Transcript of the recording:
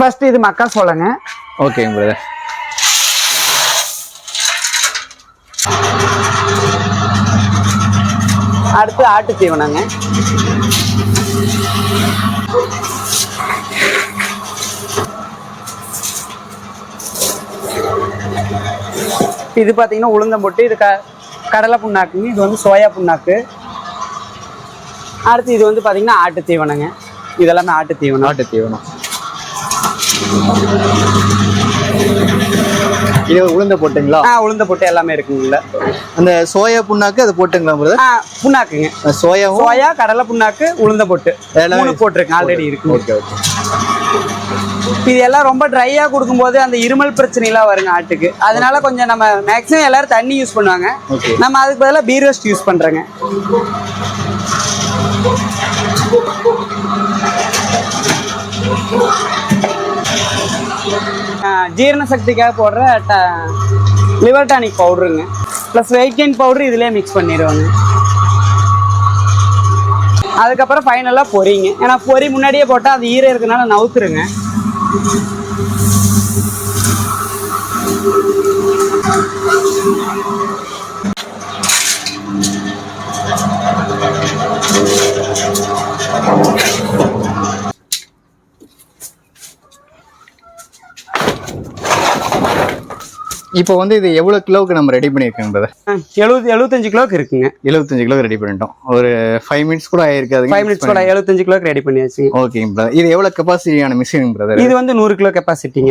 First இது மக்கா சோளங்க. ஓகேங்க brother அடுத்து ஆட்டு தீவனங்க. இது பார்த்தீங்கன்னா உளுந்தம் போட்டு இது க கடலை புண்ணாக்குங்க இது வந்து சோயா புண்ணாக்கு. அடுத்து இது வந்து பார்த்தீங்கன்னா ஆட்டு தீவனங்க. இதெல்லாமே ஆட்டு தீவனம். நாட்டு தீவனம். இது உளுந்த போட்டுங்களா? ஆ உளுந்த போட்டு எல்லாமே இருக்குங்கல்ல அந்த சோயா புண்ணாக்கு அது போட்டுங்களா பிரதர் ஆ புண்ணாக்குங்க. சோயாவும் சோயா கடலை புண்ணாக்கு உளுந்த போட்டு. எல்லாமே மூணு போட்டிருக்கேன் ஆல்ரெடி இருக்கு. Okay okay. இது எல்லாம் ரொம்ப ட்ரையா கொடுக்கும்போது அந்த இருமல் பிரச்சனை எல்லாம் வருங்க ஆட்டுக்கு. அதனால கொஞ்சம் நம்ம மேக்ஸிமம் எல்லாரும் தண்ணி யூஸ் பண்ணுவாங்க. நம்ம அதுக்கு பதிலாக பீர் ரோஸ்ட் யூஸ் பண்றேங்க. ஆ, ஜீரண சக்திக்காக போடுற லிவர் டானிக் பவுடருங்க ப்ளஸ் வெயிட் கெயின் பவுடர் இதுலேயே மிக்ஸ் பண்ணிடுவாங்க. அதுக்கப்புறம் ஃபைனலாக பொரிங்க. ஏன்னா பொரி முன்னாடியே போட்டால் அது ஈரம் இருக்கனால நவுத்துருங்க. இப்போ வந்து இது எவ்வளவு கிலோவுக்கு நம்ம ரெடி பண்ணியிருக்கோங்க பிரதர் எழுபது எழுபத்தஞ்சு கிலோக்கு இருக்குங்க. எழுபத்தஞ்சு கிலோ ரெடி பண்ணிட்டோம். ஒரு ஃபைவ் மினிட்ஸ் கூட ஆயிருக்காது. ஃபைவ் மினிட்ஸ் கூட எழுபத்தஞ்சு கிலோக்கு ரெடி பண்ணியாச்சுங்க. ஓகேங்க பிரதர் இது எவ்வளவு கெப்பாசிட்டியான மிஷின் பிரதர் இது வந்து நூறு கிலோ கெப்பாசிட்டிங்க